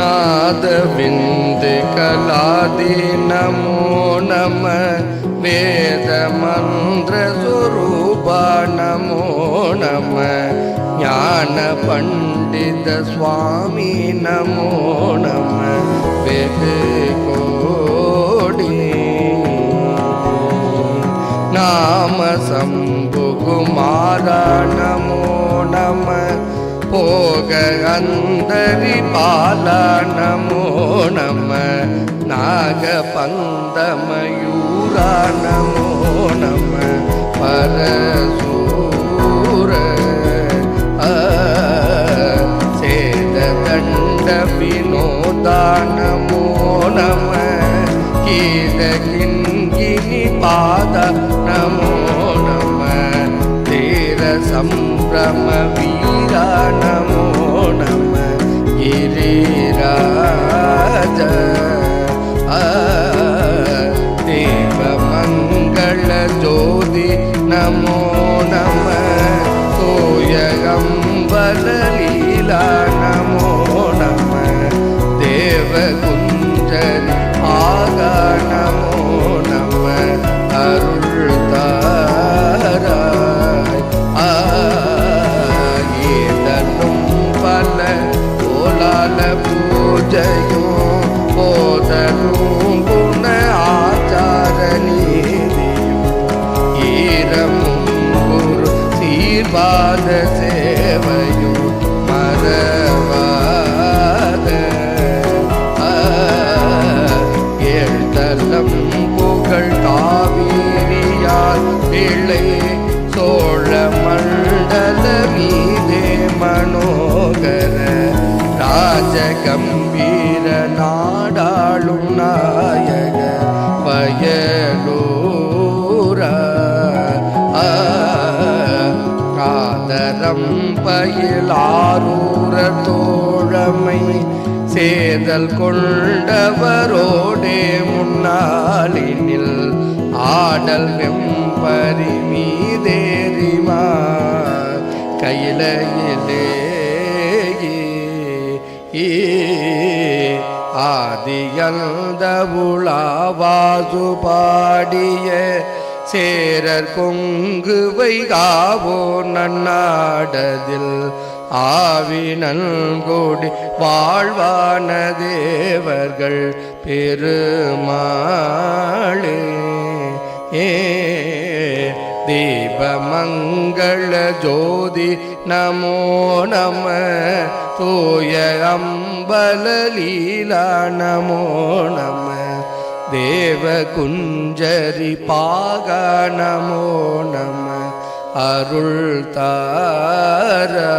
நாதவிந்து கலாதி நமோ நம வேத மந்திர சுரூபா நமோ நம ஞான பண்டித சுவாமி போக அந்தரி பாலா நமோ நம நாக பந்தமயூரா நமோ நம பரசூர ஆ, சேத தண்ட வினோதா நமோ நம கீத கிங்கினி பாத நமோ நம தீர சம்பிரம பூஜையும் போதனும் குண ஆச்சார நீதியும் ஈரமும் குரு சீர்வாத சேவையும் மறவாத ஆ, ஏழ்தலம் புகழ் காவிரியால் பிள்ளை சோழ மண்டல மீதே மனோகர ராஜ காதரம் பயிலாரூர தோழமை சேதல் கொண்டவரோடே முன்னாளினில் ஆடல் வெம்பரி மீதேரிமா கையிலையிலே ஆதியந்த உலாவாசு பாடிய சேரர் கொங்கு வைகாவோ நன்னாடதில் ஆவினல் கொடி வாழ்வான தேவர்கள் பெருமாளே. ஏ தீபமங்கள ஜோதி நமோ நம தூய அம்பல லீலா நமோ நம. தேவகுஞ்சரி பாகணமோ நம அருள் தாரா.